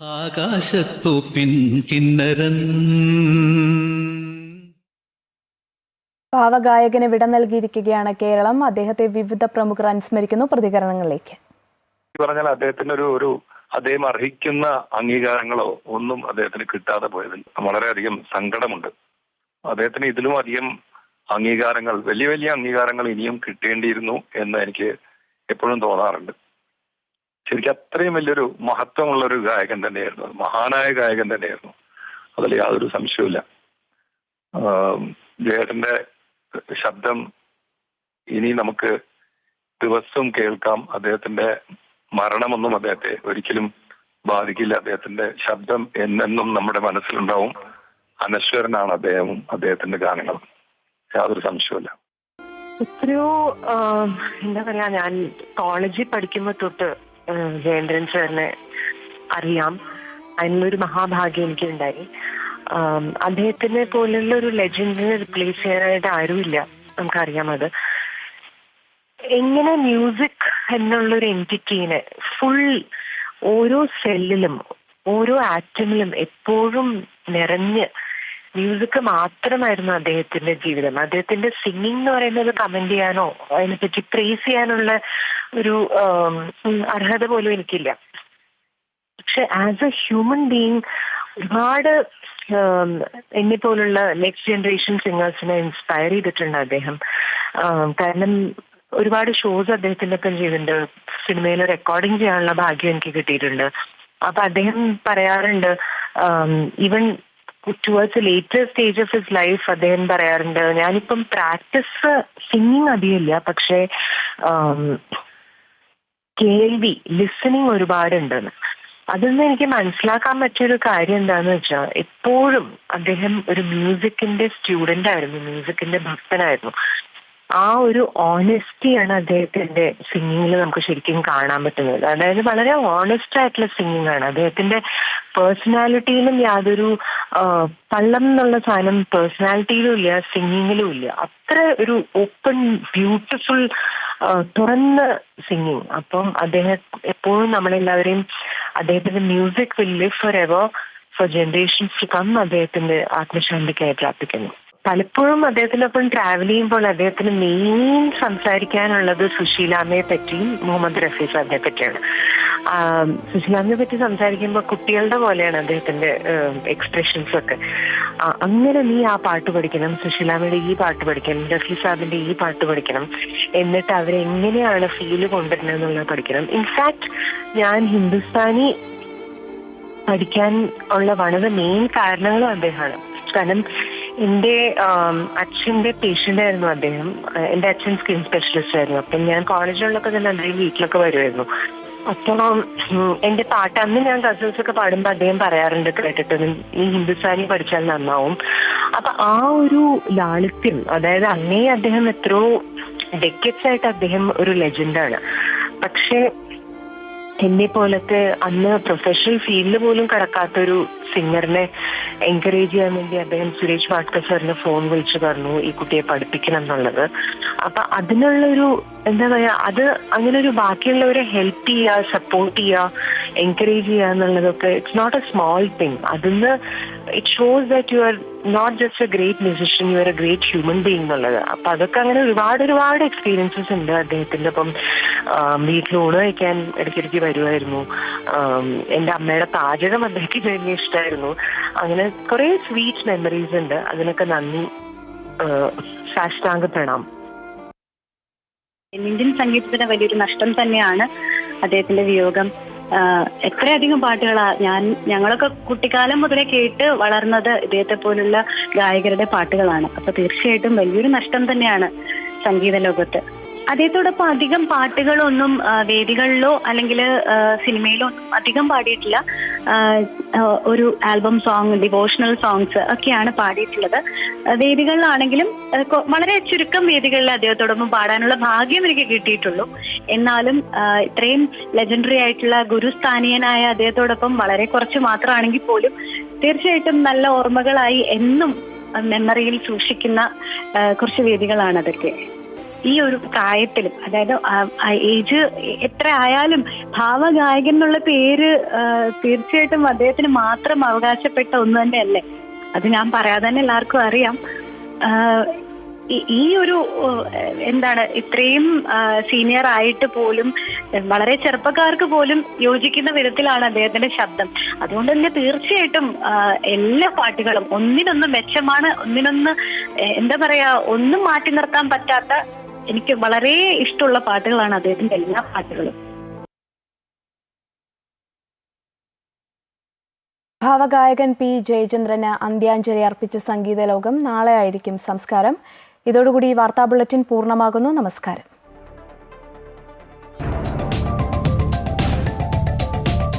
ആകാശത്തോപ്പിൻ കിന്നരൻ. ഭാവഗായകന് വിട നൽകിയിരിക്കുകയാണ് കേരളം. അദ്ദേഹത്തെ വിവിധ പ്രമുഖർ അനുസ്മരിക്കുന്നു. പ്രതികരണങ്ങളിലേക്ക്. പറഞ്ഞാൽ അദ്ദേഹത്തിന് ഒരു ഒരു അദ്ദേഹം അർഹിക്കുന്ന അംഗീകാരങ്ങളോ ഒന്നും അദ്ദേഹത്തിന് കിട്ടാതെ പോയതിൽ വളരെയധികം സങ്കടമുണ്ട്. അദ്ദേഹത്തിന് ഇതിലും അധികം അംഗീകാരങ്ങൾ വലിയ വലിയ അംഗീകാരങ്ങൾ ഇനിയും കിട്ടേണ്ടിയിരുന്നു എന്ന് എനിക്ക് എപ്പോഴും തോന്നാറുണ്ട്. ശരിക്കും അത്രയും വലിയൊരു മഹത്വമുള്ള ഒരു ഗായകൻ തന്നെയായിരുന്നു. മഹാനായ ഗായകൻ തന്നെയായിരുന്നു. അതിൽ യാതൊരു സംശയവുമില്ല. ജയേട്ടന്റെ ശബ്ദം ഇനി നമുക്ക് ദിവസവും കേൾക്കാം. അദ്ദേഹത്തിന്റെ മരണമൊന്നും അദ്ദേഹത്തെ ഒരിക്കലും ബാധിക്കില്ല. അദ്ദേഹത്തിന്റെ ശബ്ദം എന്നെന്നും നമ്മുടെ മനസ്സിലുണ്ടാവും. അനശ്വരനാണ് അദ്ദേഹവും അദ്ദേഹത്തിന്റെ ഗാനങ്ങളും. യാതൊരു സംശയവുമില്ല. എത്രയോ എന്താ പറയാ ഞാൻ കോളേജിൽ പഠിക്കുമ്പോ തൊട്ട് ജയേന്ദ്രൻ സാറിനെ അറിയാം. അതിനൊരു മഹാഭാഗ്യം എനിക്കുണ്ടായി. അദ്ദേഹത്തിനെ പോലുള്ള ഒരു ലെജൻഡിനെ റിപ്ലേസ് ചെയ്യാനായിട്ട് ആരുമില്ല. നമുക്കറിയാം അത്. എങ്ങനെ മ്യൂസിക് എന്നുള്ളൊരു എന്റിറ്റീനെ ഫുൾ ഓരോ സെല്ലിലും ഓരോ ആറ്റമിലും എപ്പോഴും നിറഞ്ഞ് മ്യൂസിക് മാത്രമായിരുന്നു അദ്ദേഹത്തിന്റെ ജീവിതം. അദ്ദേഹത്തിന്റെ സിംഗിങ് എന്ന് പറയുന്നത് കമന്റ് ചെയ്യാനോ അതിനെപ്പറ്റി പ്രേസ് ചെയ്യാനുള്ള ഒരു അർഹത പോലും എനിക്കില്ല. പക്ഷെ ആസ് എ ഹ്യൂമൻ ബീങ് ഒരുപാട് എന്നെ പോലുള്ള നെക്സ്റ്റ് ജനറേഷൻ സിംഗേഴ്സിനെ ഇൻസ്പയർ ചെയ്തിട്ടുണ്ട് അദ്ദേഹം. കാരണം ഒരുപാട് ഷോസ് അദ്ദേഹത്തിന്റെ ഒപ്പം ചെയ്തിട്ടുണ്ട്. സിനിമയിൽ റെക്കോർഡിംഗ് ചെയ്യാനുള്ള ഭാഗ്യം എനിക്ക് കിട്ടിയിട്ടുണ്ട്. അപ്പൊ അദ്ദേഹം പറയാറുണ്ട് even towards later stage of his life അദ്ദേഹം പറയാറുണ്ട് ഞാനിപ്പം പ്രാക്ടീസ് സിംഗിങ് അധികമില്ല പക്ഷേ കേൾവി ലിസണിങ് ഒരുപാടുണ്ടെന്ന് അതിൽ നിന്ന് എനിക്ക് മനസ്സിലാക്കാൻ പറ്റിയൊരു കാര്യം എന്താന്ന് വെച്ചാൽ എപ്പോഴും അദ്ദേഹം ഒരു മ്യൂസിക്കിന്റെ സ്റ്റുഡന്റ് ആയിരുന്നു മ്യൂസിക്കിന്റെ ഭക്തനായിരുന്നു. ആ ഒരു ഓണസ്റ്റിയാണ് അദ്ദേഹത്തിന്റെ സിംഗിങ്ങിൽ നമുക്ക് ശരിക്കും കാണാൻ പറ്റുന്നത്. അതായത് വളരെ ഓണസ്റ്റ് ആയിട്ടുള്ള സിംഗിങ് ആണ്. അദ്ദേഹത്തിന്റെ പേഴ്സണാലിറ്റിയിലും യാതൊരു പള്ളം എന്നുള്ള സാധനം പേഴ്സണാലിറ്റിയിലും ഇല്ല സിംഗിങ്ങിലും ഇല്ല. അത്ര ഒരു ഓപ്പൺ ബ്യൂട്ടിഫുൾ തുറന്ന സിംഗിങ് അപ്പം അദ്ദേഹം എപ്പോഴും നമ്മളെല്ലാവരെയും അദ്ദേഹത്തിന്റെ music will live forever for generations come അദ്ദേഹത്തിന്റെ ആത്മശാന്തിക്കായി പ്രാർത്ഥിക്കുന്നു. പലപ്പോഴും അദ്ദേഹത്തിനൊപ്പം ട്രാവൽ ചെയ്യുമ്പോൾ അദ്ദേഹത്തിന് മെയിൻ സംസാരിക്കാനുള്ളത് സുശീലാമയെ പറ്റിയും മുഹമ്മദ് റഫീ സാറിനെ പറ്റിയാണ്. സുശീലാമയെ പറ്റി സംസാരിക്കുമ്പോൾ കുട്ടികളുടെ പോലെയാണ് അദ്ദേഹത്തിന്റെ എക്സ്പ്രഷൻസ് ഒക്കെ. അങ്ങനെ നീ ആ പാട്ട് പഠിക്കണം സുശീലാമ്മയുടെ ഈ പാട്ട് പഠിക്കണം റഫീ സാബിന്റെ ഈ പാട്ട് പഠിക്കണം എന്നിട്ട് അവരെങ്ങനെയാണ് ഫീൽ കൊണ്ടുവരുന്നത് എന്നുള്ളത് പഠിക്കണം ഇൻഫാക്ട് ഞാൻ ഹിന്ദുസ്ഥാനി പഠിക്കാൻ ഉള്ള വൺ ഓഫ് ദ മെയിൻ കാരണങ്ങളും അദ്ദേഹമാണ്. കാരണം എന്റെ അച്ഛന്റെ പേഷ്യന്റ് ആയിരുന്നു അദ്ദേഹം എന്റെ അച്ഛൻ സ്കിൻ സ്പെഷ്യലിസ്റ്റ് ആയിരുന്നു. അപ്പം ഞാൻ കോളേജിലുള്ളൊക്കെ തന്നെ അദ്ദേഹം വീട്ടിലൊക്കെ വരുമായിരുന്നു അപ്പോൾ എന്റെ പാട്ട് അന്ന് ഞാൻ കസിൻസ് ഒക്കെ പാടുമ്പോൾ അദ്ദേഹം പറയാറുണ്ട് കേട്ടിട്ട് നീ ഹിന്ദുസ്ഥാനി പഠിച്ചാൽ നന്നാവും. അപ്പൊ ആ ഒരു ലാളിത്യം അതായത് അന്നേ അദ്ദേഹം എത്രയോ ഡെക്കറ്റ്സ് ആയിട്ട് അദ്ദേഹം ഒരു ലെജൻഡാണ് പക്ഷേ എന്നെ പോലത്തെ അന്ന് പ്രൊഫഷണൽ ഫീൽഡിൽ പോലും കടക്കാത്തൊരു സിംഗറിനെ എൻകറേജ് ചെയ്യാൻ വേണ്ടി അദ്ദേഹം സുരേഷ് വാഡ്കർ സാറിന് ഫോൺ വിളിച്ചു പറഞ്ഞു ഈ കുട്ടിയെ പഠിപ്പിക്കണം എന്നുള്ളത്. അപ്പൊ അതിനുള്ളൊരു എന്താ പറയാ അത് അങ്ങനെ ഒരു ബാക്കിയുള്ളവരെ ഹെൽപ്പ് ചെയ്യുക സപ്പോർട്ട് ചെയ്യുക എൻകറേജ് ചെയ്യുക എന്നുള്ളതൊക്കെ it's not a small thing അതിന്ന് it shows that you are not just a great musician you are a great human being എന്നുള്ളത്. അപ്പൊ അതൊക്കെ അങ്ങനെ ഒരുപാട് ഒരുപാട് എക്സ്പീരിയൻസസ് ഉണ്ട് അദ്ദേഹത്തിന്റെ അപ്പം വീട്ടിൽ ഊണ് വയ്ക്കാൻ ഇടയ്ക്കിടയ്ക്ക് വരുമായിരുന്നു എന്റെ അമ്മയുടെ പാചകം അദ്ദേഹത്തിന് തന്നെ ഇഷ്ടമായിരുന്നു അങ്ങനെ കുറെ സ്വീറ്റ് മെമ്മറീസ് ഉണ്ട്. അതിനൊക്കെ നന്ദി. സാഷ്ടാംഗ പ്രണാം ഇന്ത്യൻ സംഗീതത്തിന് വലിയൊരു നഷ്ടം തന്നെയാണ് അദ്ദേഹത്തിന്റെ വിയോഗം. എത്രയധികം പാട്ടുകളാ ഞാൻ ഞങ്ങളൊക്കെ കുട്ടിക്കാലം മുതലേ കേട്ട് വളർന്നത് ഇദ്ദേഹത്തെ പോലുള്ള ഗായകരുടെ പാട്ടുകളാണ്. അപ്പൊ തീർച്ചയായിട്ടും വലിയൊരു നഷ്ടം തന്നെയാണ് സംഗീത ലോകത്ത്. അദ്ദേഹത്തോടൊപ്പം അധികം പാട്ടുകളൊന്നും വേദികളിലോ അല്ലെങ്കിൽ സിനിമയിലോ ഒന്നും അധികം പാടിയിട്ടില്ല. ഒരു ആൽബം സോങ് ഡിവോഷണൽ സോങ്സ് ഒക്കെയാണ് പാടിയിട്ടുള്ളത്. വേദികളിലാണെങ്കിലും വളരെ ചുരുക്കം വേദികളിൽ അദ്ദേഹത്തോടൊപ്പം പാടാനുള്ള ഭാഗ്യം എനിക്ക് കിട്ടിയിട്ടുള്ളൂ. എന്നാലും ഇത്രയും ലെജൻഡറി ആയിട്ടുള്ള ഗുരുസ്ഥാനീയനായ അദ്ദേഹത്തോടൊപ്പം വളരെ കുറച്ച് മാത്രമാണെങ്കിൽ പോലും തീർച്ചയായിട്ടും നല്ല ഓർമ്മകളായി എന്നും മെമ്മറിയിൽ സൂക്ഷിക്കുന്ന കുറച്ച് വേദികളാണ് അതൊക്കെ. ഈ ഒരു പ്രായത്തിലും അതായത് ഏജ് എത്ര ആയാലും ഭാവഗായകൻ എന്നുള്ള പേര് തീർച്ചയായിട്ടും അദ്ദേഹത്തിന് മാത്രം അവകാശപ്പെട്ട ഒന്ന് തന്നെയല്ലേ? അത് ഞാൻ പറയാതെ തന്നെ എല്ലാവർക്കും അറിയാം. ഈ- ഒരു എന്താണ് ഇത്രയും സീനിയർ ആയിട്ട് പോലും വളരെ ചെറുപ്പക്കാർക്ക് പോലും യോജിക്കുന്ന വിധത്തിലാണ് അദ്ദേഹത്തിന്റെ ശബ്ദം. അതുകൊണ്ട് തന്നെ തീർച്ചയായിട്ടും എല്ലാ പാട്ടുകളും ഒന്നിനൊന്ന് മെച്ചമാണ് ഒന്നിനൊന്ന് എന്താ പറയാ ഒന്നും മാറ്റി നിർത്താൻ പറ്റാത്ത എനിക്ക് വളരെ ഇഷ്ടമുള്ള പാട്ടുകളാണ് അദ്ദേഹത്തിന്റെ എല്ലാ പാട്ടുകളും. ഭാവഗായകൻ പി ജയചന്ദ്രന് അന്ത്യാഞ്ജലി അർപ്പിച്ച സംഗീത ലോകം നാളെ ആയിരിക്കും സംസ്കാരം. ഇതോടുകൂടി വാർത്താ ബുള്ളറ്റിൻ പൂർണമാകുന്നു. നമസ്കാരം.